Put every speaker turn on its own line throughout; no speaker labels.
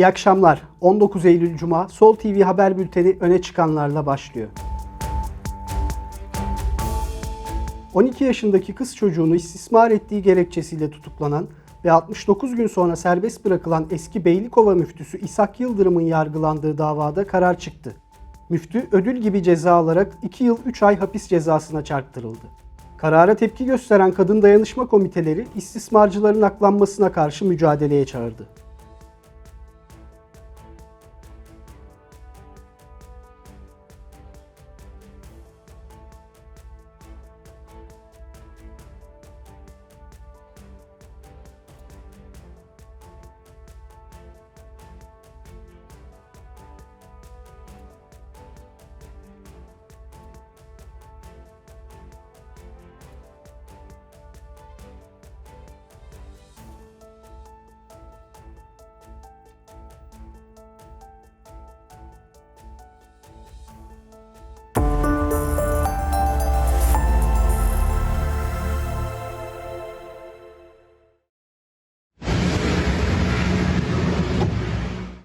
İyi akşamlar. 19 Eylül Cuma Sol TV haber bülteni öne çıkanlarla başlıyor. 12 yaşındaki kız çocuğunu istismar ettiği gerekçesiyle tutuklanan ve 69 gün sonra serbest bırakılan eski Beylikova müftüsü İshak Yıldırım'ın yargılandığı davada karar çıktı. Müftü ödül gibi ceza alarak 2 yıl 3 ay hapis cezasına çarptırıldı. Karara tepki gösteren kadın dayanışma komiteleri istismarcıların aklanmasına karşı mücadeleye çağırdı.
–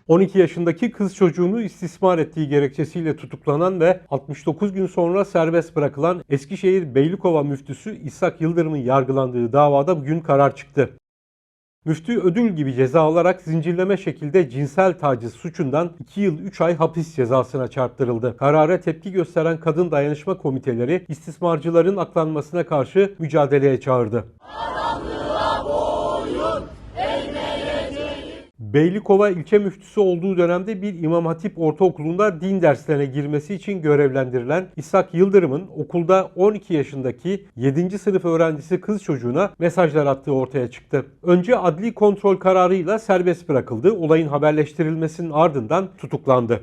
12 yaşındaki kız çocuğunu istismar ettiği gerekçesiyle tutuklanan ve 69 gün sonra serbest bırakılan Eskişehir Beylikova müftüsü İshak Yıldırım'ın yargılandığı davada bugün karar çıktı. Müftü ödül gibi ceza alarak zincirleme şekilde cinsel taciz suçundan 2 yıl 3 ay hapis cezasına çarptırıldı. Karara tepki gösteren kadın dayanışma komiteleri istismarcıların aklanmasına karşı mücadeleye çağırdı. Beylikova ilçe müftüsü olduğu dönemde bir İmam Hatip Ortaokulu'nda din derslerine girmesi için görevlendirilen İshak Yıldırım'ın okulda 12 yaşındaki 7. sınıf öğrencisi kız çocuğuna mesajlar attığı ortaya çıktı. Önce adli kontrol kararıyla serbest bırakıldı. Olayın haberleştirilmesinin ardından tutuklandı.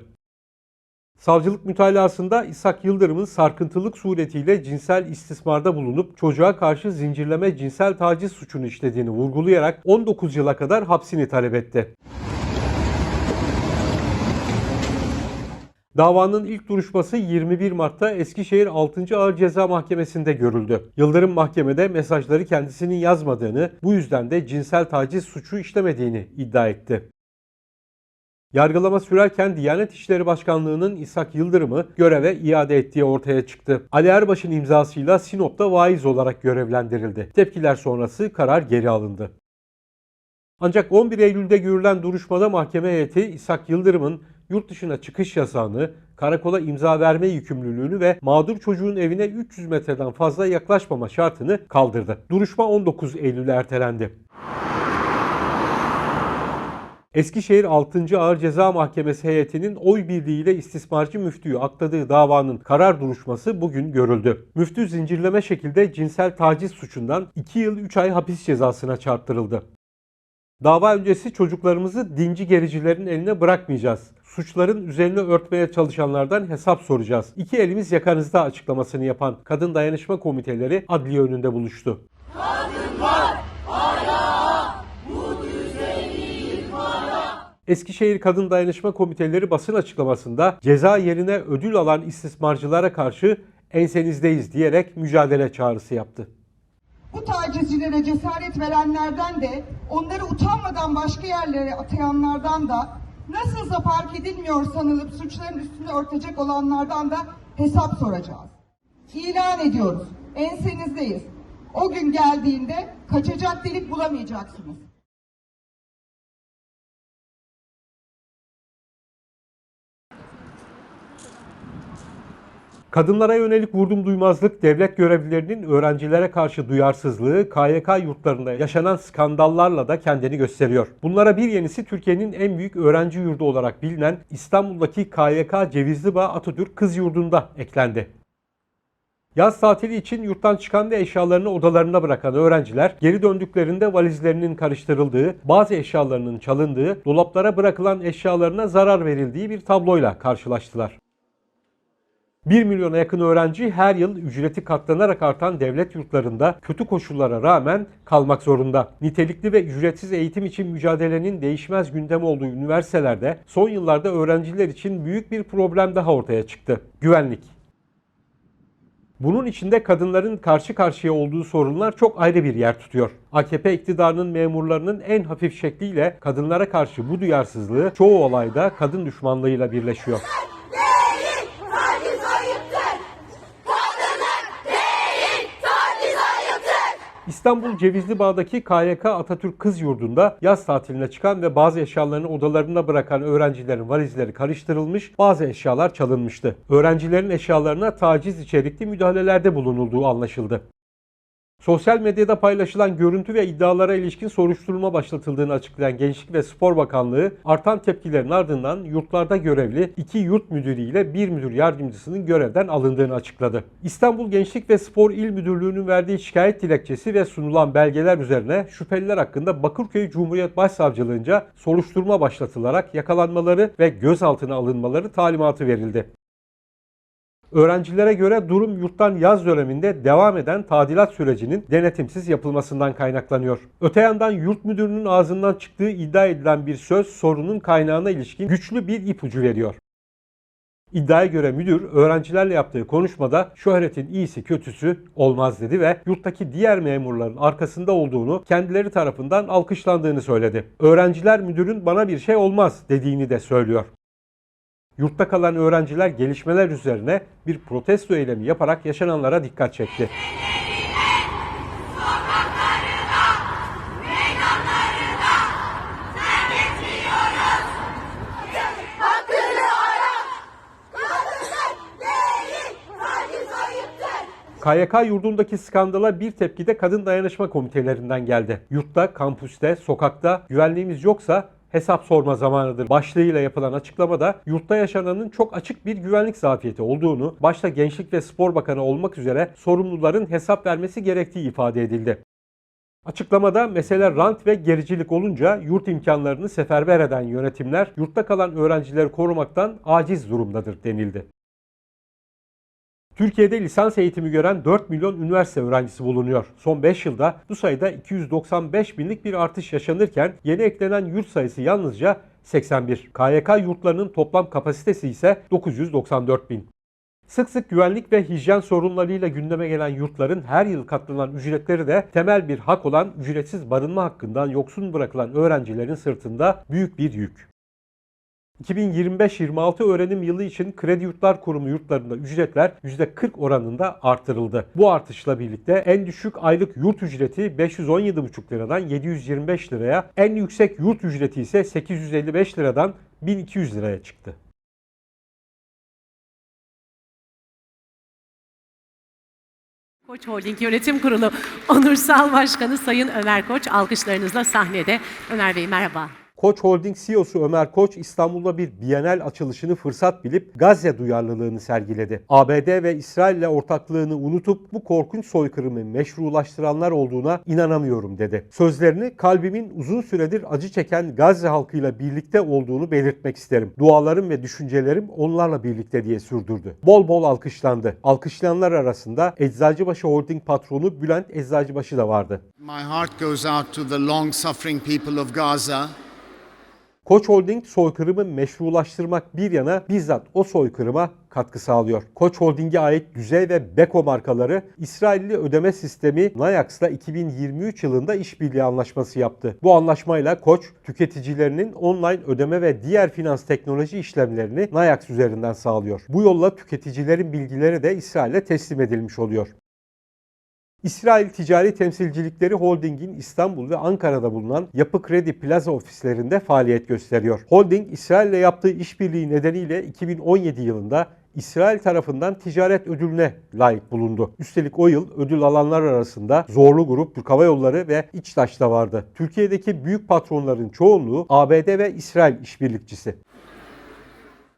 Savcılık mütalasında İshak Yıldırım'ın sarkıntılık suretiyle cinsel istismarda bulunup çocuğa karşı zincirleme cinsel taciz suçunu işlediğini vurgulayarak 19 yıla kadar hapsini talep etti. Davanın ilk duruşması 21 Mart'ta Eskişehir 6. Ağır Ceza Mahkemesi'nde görüldü. Yıldırım mahkemede mesajları kendisinin yazmadığını, bu yüzden de cinsel taciz suçu işlemediğini iddia etti. Yargılama sürerken Diyanet İşleri Başkanlığı'nın İshak Yıldırım'ı göreve iade ettiği ortaya çıktı. Ali Erbaş'ın imzasıyla Sinop'ta vaiz olarak görevlendirildi. Tepkiler sonrası karar geri alındı. Ancak 11 Eylül'de görülen duruşmada mahkeme heyeti İshak Yıldırım'ın yurt dışına çıkış yasağını, karakola imza verme yükümlülüğünü ve mağdur çocuğun evine 300 metreden fazla yaklaşmama şartını kaldırdı. Duruşma 19 Eylül'e ertelendi. Eskişehir 6. Ağır Ceza Mahkemesi heyetinin oy birliğiyle istismarcı müftüyü akladığı davanın karar duruşması bugün görüldü. Müftü zincirleme şekilde cinsel taciz suçundan 2 yıl 3 ay hapis cezasına çarptırıldı. Dava öncesi çocuklarımızı dinci gericilerin eline bırakmayacağız. Suçların üzerine örtmeye çalışanlardan hesap soracağız. İki elimiz yakanızda açıklamasını yapan kadın dayanışma komiteleri adliye önünde buluştu. Eskişehir Kadın Dayanışma Komiteleri basın açıklamasında ceza yerine ödül alan istismarcılara karşı ensenizdeyiz diyerek mücadele çağrısı yaptı.
Bu tacizcilere cesaret verenlerden de, onları utanmadan başka yerlere atayanlardan da, nasılsa fark edilmiyor sanılıp suçların üstünü örtecek olanlardan da hesap soracağız. İlan ediyoruz, ensenizdeyiz. O gün geldiğinde kaçacak delik bulamayacaksınız.
Kadınlara yönelik vurdum duymazlık, devlet görevlilerinin öğrencilere karşı duyarsızlığı, KYK yurtlarında yaşanan skandallarla da kendini gösteriyor. Bunlara bir yenisi Türkiye'nin en büyük öğrenci yurdu olarak bilinen İstanbul'daki KYK Cevizlibağ Atatürk Kız Yurdu'nda eklendi. Yaz tatili için yurttan çıkan ve eşyalarını odalarına bırakan öğrenciler geri döndüklerinde valizlerinin karıştırıldığı, bazı eşyalarının çalındığı, dolaplara bırakılan eşyalarına zarar verildiği bir tabloyla karşılaştılar. 1 milyona yakın öğrenci her yıl ücreti katlanarak artan devlet yurtlarında kötü koşullara rağmen kalmak zorunda. Nitelikli ve ücretsiz eğitim için mücadelenin değişmez gündem olduğu üniversitelerde son yıllarda öğrenciler için büyük bir problem daha ortaya çıktı. Güvenlik. Bunun içinde kadınların karşı karşıya olduğu sorunlar çok ayrı bir yer tutuyor. AKP iktidarının memurlarının en hafif şekliyle kadınlara karşı bu duyarsızlığı çoğu olayda kadın düşmanlığıyla birleşiyor.
değil, taciz ayıptır. Kadınlık değil, taciz ayıptır.
İstanbul Cevizli Bağ'daki KYK Atatürk Kız Yurdu'nda yaz tatiline çıkan ve bazı eşyalarını odalarında bırakan öğrencilerin valizleri karıştırılmış, bazı eşyalar çalınmıştı. Öğrencilerin eşyalarına taciz içerikli müdahalelerde bulunulduğu anlaşıldı. Sosyal medyada paylaşılan görüntü ve iddialara ilişkin soruşturma başlatıldığını açıklayan Gençlik ve Spor Bakanlığı, artan tepkilerin ardından yurtlarda görevli iki yurt müdürü ile bir müdür yardımcısının görevden alındığını açıkladı. İstanbul Gençlik ve Spor İl Müdürlüğü'nün verdiği şikayet dilekçesi ve sunulan belgeler üzerine şüpheliler hakkında Bakırköy Cumhuriyet Başsavcılığınca soruşturma başlatılarak yakalanmaları ve gözaltına alınmaları talimatı verildi. Öğrencilere göre durum yurttan yaz döneminde devam eden tadilat sürecinin denetimsiz yapılmasından kaynaklanıyor. Öte yandan yurt müdürünün ağzından çıktığı iddia edilen bir söz sorunun kaynağına ilişkin güçlü bir ipucu veriyor. İddiaya göre müdür öğrencilerle yaptığı konuşmada şöhretin iyisi kötüsü olmaz dedi ve yurttaki diğer memurların arkasında olduğunu kendileri tarafından alkışlandığını söyledi. Öğrenciler müdürün bana bir şey olmaz dediğini de söylüyor. Yurtta kalan öğrenciler gelişmeler üzerine bir protesto eylemi yaparak yaşananlara dikkat çekti. KYK yurdundaki skandala bir tepki de kadın dayanışma komitelerinden geldi. Yurtta, kampüste, sokakta güvenliğimiz yoksa hesap sorma zamanıdır başlığıyla yapılan açıklamada yurtta yaşananın çok açık bir güvenlik zafiyeti olduğunu, başta Gençlik ve Spor Bakanı olmak üzere sorumluların hesap vermesi gerektiği ifade edildi. Açıklamada mesele rant ve gericilik olunca yurt imkanlarını seferber eden yönetimler yurtta kalan öğrencileri korumaktan aciz durumdadır denildi. Türkiye'de lisans eğitimi gören 4 milyon üniversite öğrencisi bulunuyor. Son 5 yılda bu sayıda 295 binlik bir artış yaşanırken yeni eklenen yurt sayısı yalnızca 81. KYK yurtlarının toplam kapasitesi ise 994 bin. Sık sık güvenlik ve hijyen sorunlarıyla gündeme gelen yurtların her yıl katlanan ücretleri de temel bir hak olan ücretsiz barınma hakkından yoksun bırakılan öğrencilerin sırtında büyük bir yük. 2025-26 öğrenim yılı için Kredi Yurtlar Kurumu yurtlarında ücretler %40 oranında artırıldı. Bu artışla birlikte en düşük aylık yurt ücreti 517,5 liradan 725 liraya, en yüksek yurt ücreti ise 855 liradan 1200 liraya çıktı.
Koç Holding Yönetim Kurulu Onursal Başkanı Sayın Ömer Koç alkışlarınızla sahnede. Ömer Bey merhaba.
Koç Holding CEO'su Ömer Koç İstanbul'da bir Bienal açılışını fırsat bilip Gazze duyarlılığını sergiledi. ABD ve İsrail ile ortaklığını unutup bu korkunç soykırımı meşrulaştıranlar olduğuna inanamıyorum dedi. Sözlerini kalbimin uzun süredir acı çeken Gazze halkıyla birlikte olduğunu belirtmek isterim. Dualarım ve düşüncelerim onlarla birlikte diye sürdürdü. Bol bol alkışlandı. Alkışlayanlar arasında Eczacıbaşı Holding patronu Bülent Eczacıbaşı da vardı.
My heart goes out to the long suffering people of Gaza.
Koç Holding soykırımı meşrulaştırmak bir yana bizzat o soykırıma katkı sağlıyor. Koç Holding'e ait Düzey ve Beko markaları İsrailli ödeme sistemi Nayax'la 2023 yılında işbirliği anlaşması yaptı. Bu anlaşmayla Koç tüketicilerinin online ödeme ve diğer finans teknoloji işlemlerini Nayax üzerinden sağlıyor. Bu yolla tüketicilerin bilgileri de İsrail'e teslim edilmiş oluyor. İsrail Ticari Temsilcilikleri Holding'in İstanbul ve Ankara'da bulunan Yapı Kredi Plaza ofislerinde faaliyet gösteriyor. Holding, İsrail'le yaptığı işbirliği nedeniyle 2017 yılında İsrail tarafından ticaret ödülüne layık bulundu. Üstelik o yıl ödül alanlar arasında Zorlu Grup, Türk Hava Yolları ve İçtaş da vardı. Türkiye'deki büyük patronların çoğunluğu ABD ve İsrail işbirlikçisi.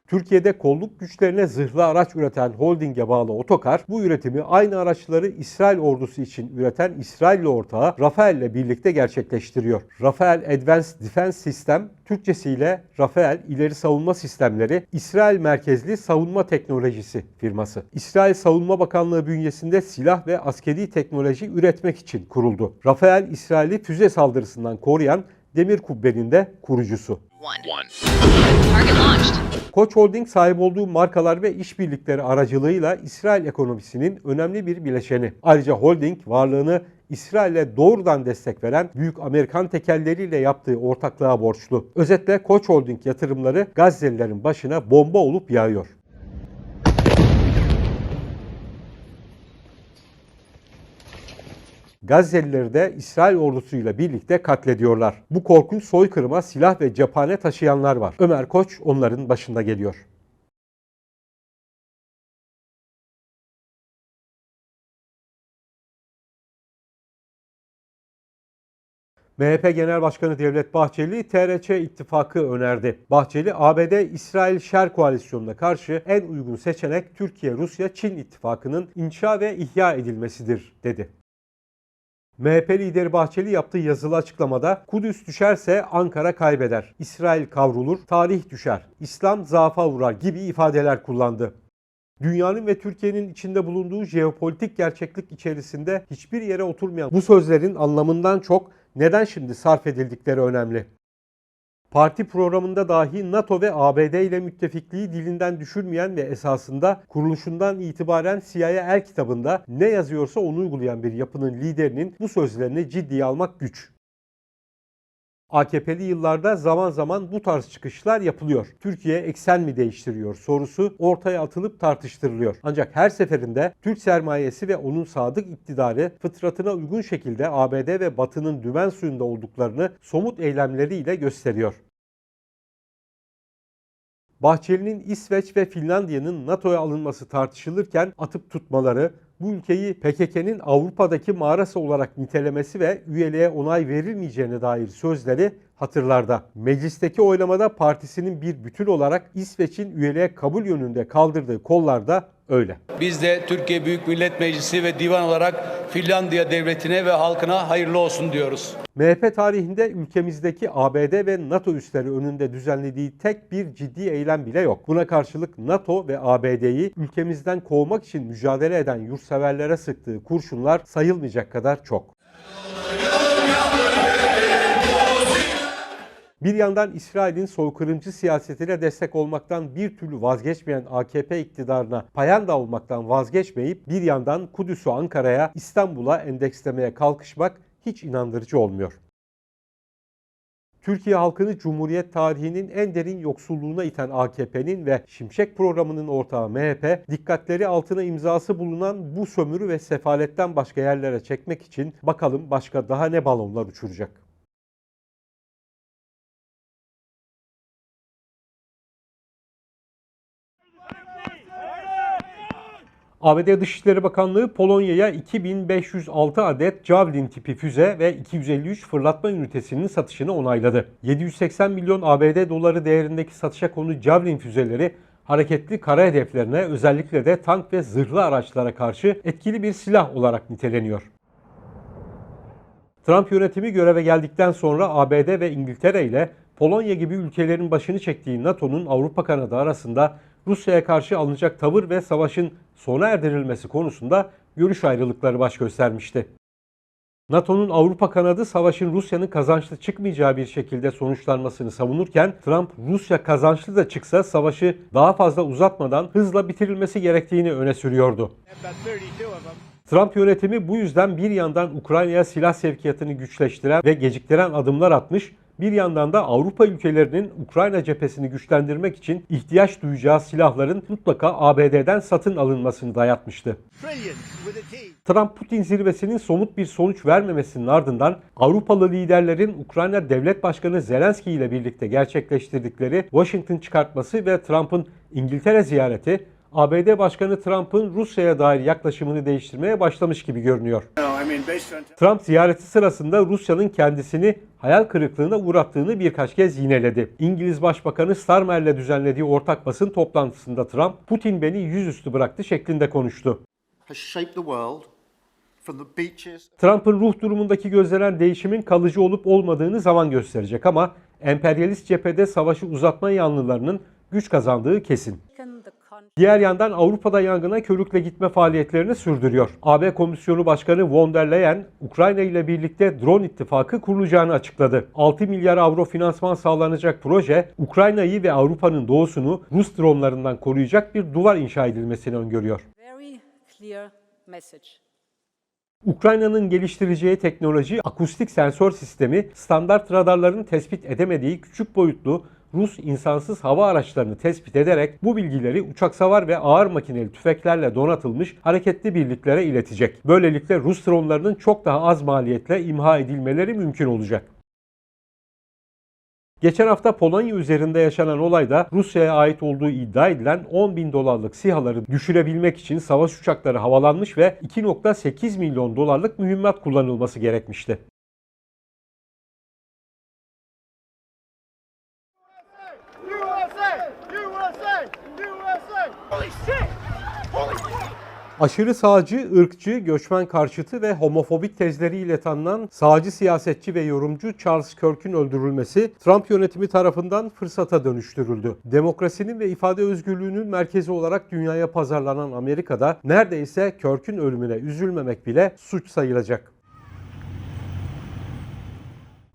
Türkiye'de kolluk güçlerine zırhlı araç üreten holdinge bağlı Otokar, bu üretimi aynı araçları İsrail ordusu için üreten İsrailli ortağı Rafael ile birlikte gerçekleştiriyor. Rafael Advanced Defense System, Türkçesiyle Rafael İleri Savunma Sistemleri, İsrail merkezli savunma teknolojisi firması. İsrail Savunma Bakanlığı bünyesinde silah ve askeri teknoloji üretmek için kuruldu. Rafael, İsrail'i füze saldırısından koruyan demir kubbenin de kurucusu.
One. Launched.
Koç Holding sahip olduğu markalar ve işbirlikleri aracılığıyla İsrail ekonomisinin önemli bir bileşeni. Ayrıca holding varlığını İsrail'e doğrudan destek veren büyük Amerikan tekelleriyle yaptığı ortaklığa borçlu. Özetle Koç Holding yatırımları Gazze'lilerin başına bomba olup yağıyor. Gazze'lileri de İsrail ordusuyla birlikte katlediyorlar. Bu korkunç soykırıma silah ve cephane taşıyanlar var. Ömer Koç onların başında geliyor. MHP Genel Başkanı Devlet Bahçeli TRÇ ittifakı önerdi. Bahçeli, ABD-İsrail Şer koalisyonuna karşı en uygun seçenek Türkiye-Rusya-Çin ittifakının inşa ve ihya edilmesidir, dedi. MHP lideri Bahçeli yaptığı yazılı açıklamada Kudüs düşerse Ankara kaybeder, İsrail kavrulur, tarih düşer, İslam zaafa uğrar gibi ifadeler kullandı. Dünyanın ve Türkiye'nin içinde bulunduğu jeopolitik gerçeklik içerisinde hiçbir yere oturmayan bu sözlerin anlamından çok neden şimdi sarf edildikleri önemli. Parti programında dahi NATO ve ABD ile müttefikliği dilinden düşürmeyen ve esasında kuruluşundan itibaren CIA el kitabında ne yazıyorsa onu uygulayan bir yapının liderinin bu sözlerini ciddiye almak güç. AKP'li yıllarda zaman zaman bu tarz çıkışlar yapılıyor. Türkiye eksen mi değiştiriyor sorusu ortaya atılıp tartıştırılıyor. Ancak her seferinde Türk sermayesi ve onun sadık iktidarı fıtratına uygun şekilde ABD ve Batı'nın dümen suyunda olduklarını somut eylemleriyle gösteriyor. Bahçeli'nin İsveç ve Finlandiya'nın NATO'ya alınması tartışılırken atıp tutmaları, bu ülkeyi PKK'nın Avrupa'daki mağarası olarak nitelemesi ve üyeliğe onay verilmeyeceğine dair sözleri hatırlarda. Meclisteki oylamada partisinin bir bütün olarak İsveç'in üyeliğe kabul yönünde kaldırdığı kollarda öyle.
Biz de Türkiye Büyük Millet Meclisi ve divan olarak Finlandiya devletine ve halkına hayırlı olsun diyoruz.
MHP tarihinde ülkemizdeki ABD ve NATO üsleri önünde düzenlediği tek bir ciddi eylem bile yok. Buna karşılık NATO ve ABD'yi ülkemizden kovmak için mücadele eden yurtseverlere sıktığı kurşunlar sayılmayacak kadar çok. Bir yandan İsrail'in soykırımcı siyasetine destek olmaktan bir türlü vazgeçmeyen AKP iktidarına payanda olmaktan vazgeçmeyip bir yandan Kudüs'ü Ankara'ya, İstanbul'a endekslemeye kalkışmak hiç inandırıcı olmuyor. Türkiye halkını Cumhuriyet tarihinin en derin yoksulluğuna iten AKP'nin ve Şimşek programının ortağı MHP, dikkatleri altına imzası bulunan bu sömürü ve sefaletten başka yerlere çekmek için bakalım başka daha ne balonlar uçuracak. ABD Dışişleri Bakanlığı Polonya'ya 2506 adet Javelin tipi füze ve 253 fırlatma ünitesinin satışını onayladı. 780 milyon ABD doları değerindeki satışa konu Javelin füzeleri hareketli kara hedeflerine özellikle de tank ve zırhlı araçlara karşı etkili bir silah olarak niteleniyor. Trump yönetimi göreve geldikten sonra ABD ve İngiltere ile Polonya gibi ülkelerin başını çektiği NATO'nun Avrupa kanadı arasında Rusya'ya karşı alınacak tavır ve savaşın sona erdirilmesi konusunda görüş ayrılıkları baş göstermişti. NATO'nun Avrupa kanadı savaşın Rusya'nın kazançlı çıkmayacağı bir şekilde sonuçlanmasını savunurken Trump Rusya kazançlı da çıksa savaşı daha fazla uzatmadan hızla bitirilmesi gerektiğini öne sürüyordu. Trump yönetimi bu yüzden bir yandan Ukrayna'ya silah sevkiyatını güçleştiren ve geciktiren adımlar atmış, bir yandan da Avrupa ülkelerinin Ukrayna cephesini güçlendirmek için ihtiyaç duyacağı silahların mutlaka ABD'den satın alınmasını dayatmıştı. Trump-Putin zirvesinin somut bir sonuç vermemesinin ardından Avrupalı liderlerin Ukrayna Devlet Başkanı Zelenski ile birlikte gerçekleştirdikleri Washington çıkartması ve Trump'ın İngiltere ziyareti ABD Başkanı Trump'ın Rusya'ya dair yaklaşımını değiştirmeye başlamış gibi görünüyor. Trump ziyareti sırasında Rusya'nın kendisini hayal kırıklığına uğrattığını birkaç kez yineledi. İngiliz Başbakanı Starmer'le düzenlediği ortak basın toplantısında Trump, Putin beni yüzüstü bıraktı şeklinde konuştu. Trump'ın ruh durumundaki gözlenen değişimin kalıcı olup olmadığını zaman gösterecek ama emperyalist cephede savaşı uzatma yanlılarının güç kazandığı kesin. Diğer yandan Avrupa'da yangına körükle gitme faaliyetlerini sürdürüyor. AB Komisyonu Başkanı von der Leyen, Ukrayna ile birlikte drone ittifakı kurulacağını açıkladı. 6 milyar avro finansman sağlanacak proje, Ukrayna'yı ve Avrupa'nın doğusunu Rus dronlarından koruyacak bir duvar inşa edilmesini öngörüyor. Ukrayna'nın geliştireceği teknoloji akustik sensör sistemi standart radarların tespit edemediği küçük boyutlu Rus insansız hava araçlarını tespit ederek bu bilgileri uçak savar ve ağır makineli tüfeklerle donatılmış hareketli birliklere iletecek. Böylelikle Rus dronlarının çok daha az maliyetle imha edilmeleri mümkün olacak. Geçen hafta Polonya üzerinde yaşanan olayda Rusya'ya ait olduğu iddia edilen 10 bin dolarlık SİHA'ları düşürebilmek için savaş uçakları havalanmış ve 2.8 milyon dolarlık mühimmat kullanılması gerekmişti. Aşırı sağcı, ırkçı, göçmen karşıtı ve homofobik tezleriyle tanınan sağcı siyasetçi ve yorumcu Charles Kirk'ün öldürülmesi Trump yönetimi tarafından fırsata dönüştürüldü. Demokrasinin ve ifade özgürlüğünün merkezi olarak dünyaya pazarlanan Amerika'da neredeyse Kirk'ün ölümüne üzülmemek bile suç sayılacak.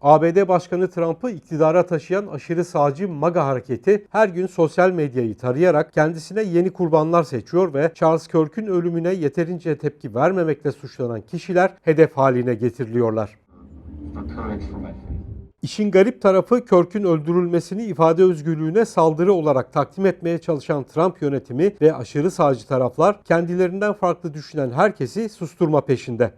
ABD Başkanı Trump'ı iktidara taşıyan aşırı sağcı MAGA hareketi her gün sosyal medyayı tarayarak kendisine yeni kurbanlar seçiyor ve Charles Kirk'ün ölümüne yeterince tepki vermemekle suçlanan kişiler hedef haline getiriliyorlar. İşin garip tarafı Kirk'ün öldürülmesini ifade özgürlüğüne saldırı olarak takdim etmeye çalışan Trump yönetimi ve aşırı sağcı taraflar kendilerinden farklı düşünen herkesi susturma peşinde.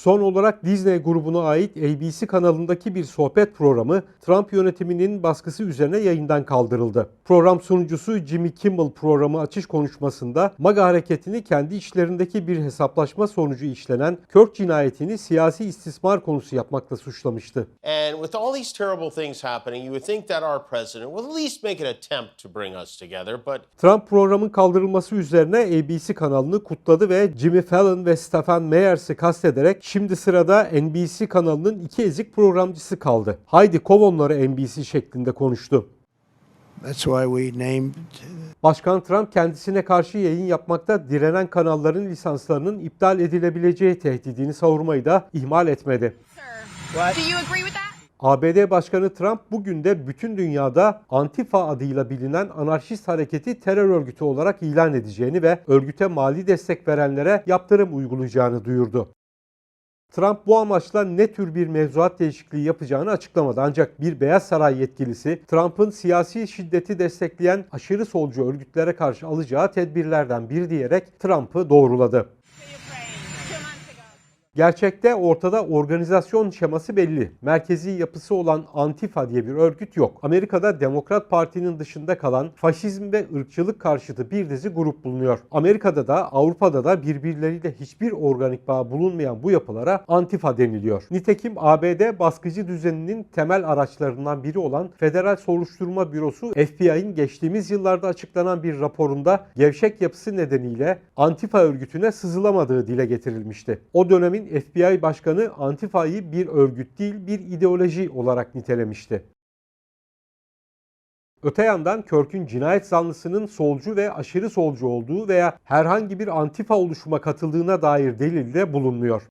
Son olarak Disney grubuna ait ABC kanalındaki bir sohbet programı Trump yönetiminin baskısı üzerine yayından kaldırıldı. Program sunucusu Jimmy Kimmel programı açış konuşmasında MAGA hareketini kendi içlerindeki bir hesaplaşma sonucu işlenen Kirk cinayetini siyasi istismar konusu yapmakla suçlamıştı.
And with all these terrible things happening, you would think that our president will at least make an attempt to bring us together, but
Trump programın kaldırılması üzerine ABC kanalını kutladı ve Jimmy Fallon ve Stephen Meyers'i kastederek şimdi sırada NBC kanalının iki ezik programcısı kaldı. Haydi kov onları NBC şeklinde konuştu.
That's why we named
Başkan Trump kendisine karşı yayın yapmakta direnen kanalların lisanslarının iptal edilebileceği tehdidini savurmayı da ihmal etmedi.
Do you agree with that?
ABD Başkanı Trump bugün de bütün dünyada Antifa adıyla bilinen anarşist hareketi terör örgütü olarak ilan edeceğini ve örgüte mali destek verenlere yaptırım uygulayacağını duyurdu. Trump bu amaçla ne tür bir mevzuat değişikliği yapacağını açıklamadı. Ancak bir Beyaz Saray yetkilisi Trump'ın siyasi şiddeti destekleyen aşırı solcu örgütlere karşı alacağı tedbirlerden biri diyerek Trump'ı doğruladı. Gerçekte ortada organizasyon şeması belli. Merkezi yapısı olan Antifa diye bir örgüt yok. Amerika'da Demokrat Parti'nin dışında kalan faşizm ve ırkçılık karşıtı bir dizi grup bulunuyor. Amerika'da da Avrupa'da da birbirleriyle hiçbir organik bağ bulunmayan bu yapılara Antifa deniliyor. Nitekim ABD baskıcı düzeninin temel araçlarından biri olan Federal Soruşturma Bürosu FBI'nin geçtiğimiz yıllarda açıklanan bir raporunda gevşek yapısı nedeniyle Antifa örgütüne sızılamadığı dile getirilmişti. O dönemin FBI Başkanı Antifa'yı bir örgüt değil bir ideoloji olarak nitelemişti. Öte yandan Kirk'ün cinayet zanlısının solcu ve aşırı solcu olduğu veya herhangi bir antifa oluşuma katıldığına dair delil de bulunmuyor.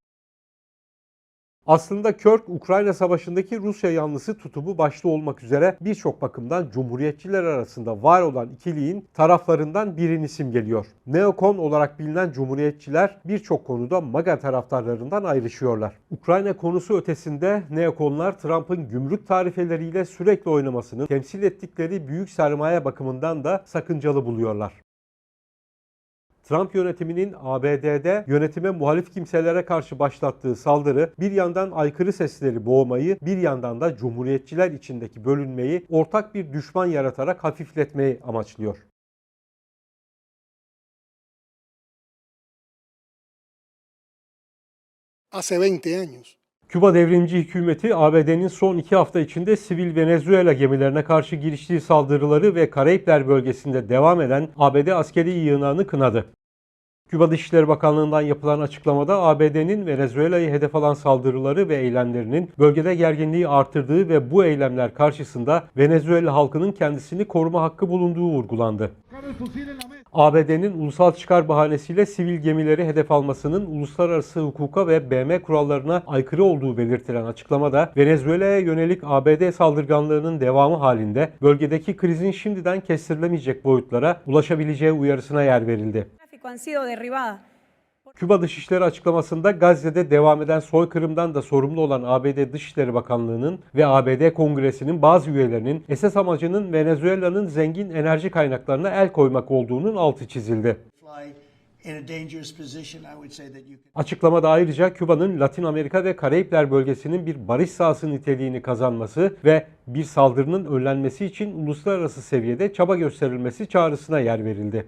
Aslında Kirk, Ukrayna Savaşı'ndaki Rusya yanlısı tutumu başta olmak üzere birçok bakımdan Cumhuriyetçiler arasında var olan ikiliğin taraflarından birini simgeliyor. Neokon olarak bilinen Cumhuriyetçiler birçok konuda MAGA taraftarlarından ayrışıyorlar. Ukrayna konusu ötesinde Neokonlar Trump'ın gümrük tarifeleriyle sürekli oynamasını temsil ettikleri büyük sermaye bakımından da sakıncalı buluyorlar. Trump yönetiminin ABD'de yönetime muhalif kimselere karşı başlattığı saldırı bir yandan aykırı sesleri boğmayı, bir yandan da cumhuriyetçiler içindeki bölünmeyi ortak bir düşman yaratarak hafifletmeyi amaçlıyor.
hace 20 años.
Küba devrimci hükümeti ABD'nin son iki hafta içinde sivil Venezuela gemilerine karşı giriştiği saldırıları ve Karayipler bölgesinde devam eden ABD askeri yığınağını kınadı. Küba Dışişleri Bakanlığı'ndan yapılan açıklamada ABD'nin Venezuela'yı hedef alan saldırıları ve eylemlerinin bölgede gerginliği artırdığı ve bu eylemler karşısında Venezuela halkının kendisini koruma hakkı bulunduğu vurgulandı. ABD'nin ulusal çıkar bahanesiyle sivil gemileri hedef almasının uluslararası hukuka ve BM kurallarına aykırı olduğu belirtilen açıklamada Venezuela'ya yönelik ABD saldırganlığının devamı halinde bölgedeki krizin şimdiden kestirilemeyecek boyutlara ulaşabileceği uyarısına yer verildi.
Han sido derribadas.
Küba Dışişleri açıklamasında Gazze'de devam eden soykırımdan da sorumlu olan ABD Dışişleri Bakanlığı'nın ve ABD Kongresi'nin bazı üyelerinin esas amacının Venezuela'nın zengin enerji kaynaklarına el koymak olduğunun altı çizildi. Açıklamada ayrıca Küba'nın Latin Amerika ve Karayipler bölgesinin bir barış sahası niteliğini kazanması ve bir saldırının önlenmesi için uluslararası seviyede çaba gösterilmesi çağrısına yer verildi.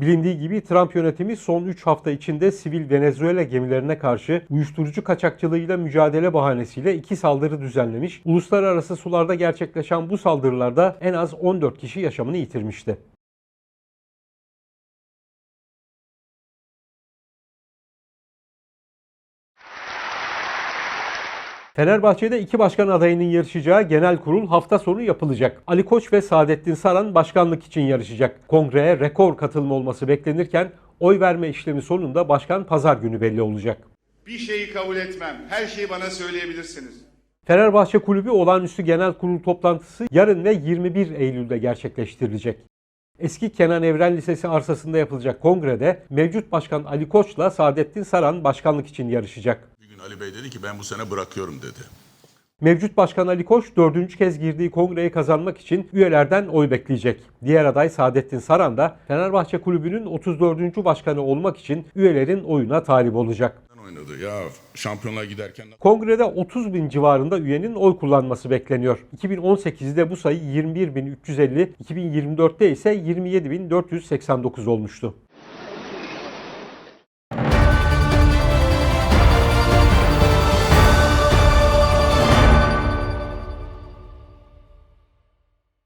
Bilindiği gibi Trump yönetimi son 3 hafta içinde sivil Venezuela gemilerine karşı uyuşturucu kaçakçılığıyla mücadele bahanesiyle iki saldırı düzenlemiş. Uluslararası sularda gerçekleşen bu saldırılarda en az 14 kişi yaşamını yitirmişti. Fenerbahçe'de iki başkan adayının yarışacağı genel kurul hafta sonu yapılacak. Ali Koç ve Saadettin Saran başkanlık için yarışacak. Kongreye rekor katılım olması beklenirken oy verme işlemi sonunda başkan pazar günü belli olacak.
Bir şeyi kabul etmem. Her şeyi bana söyleyebilirsiniz.
Fenerbahçe Kulübü olağanüstü genel kurul toplantısı yarın ve 21 Eylül'de gerçekleştirilecek. Eski Kenan Evren Lisesi arsasında yapılacak kongrede mevcut başkan Ali Koç'la Saadettin Saran başkanlık için yarışacak.
Ali Bey dedi ki ben bu sene bırakıyorum dedi.
Mevcut Başkan Ali Koç dördüncü kez girdiği kongreyi kazanmak için üyelerden oy bekleyecek. Diğer aday Saadettin Saran da Fenerbahçe Kulübü'nün 34. başkanı olmak için üyelerin oyuna talip olacak.
Oynadı ya şampiyonlar giderken
Kongrede 30 bin civarında üyenin oy kullanması bekleniyor. 2018'de bu sayı 21.350, 2024'te ise 27.489 olmuştu.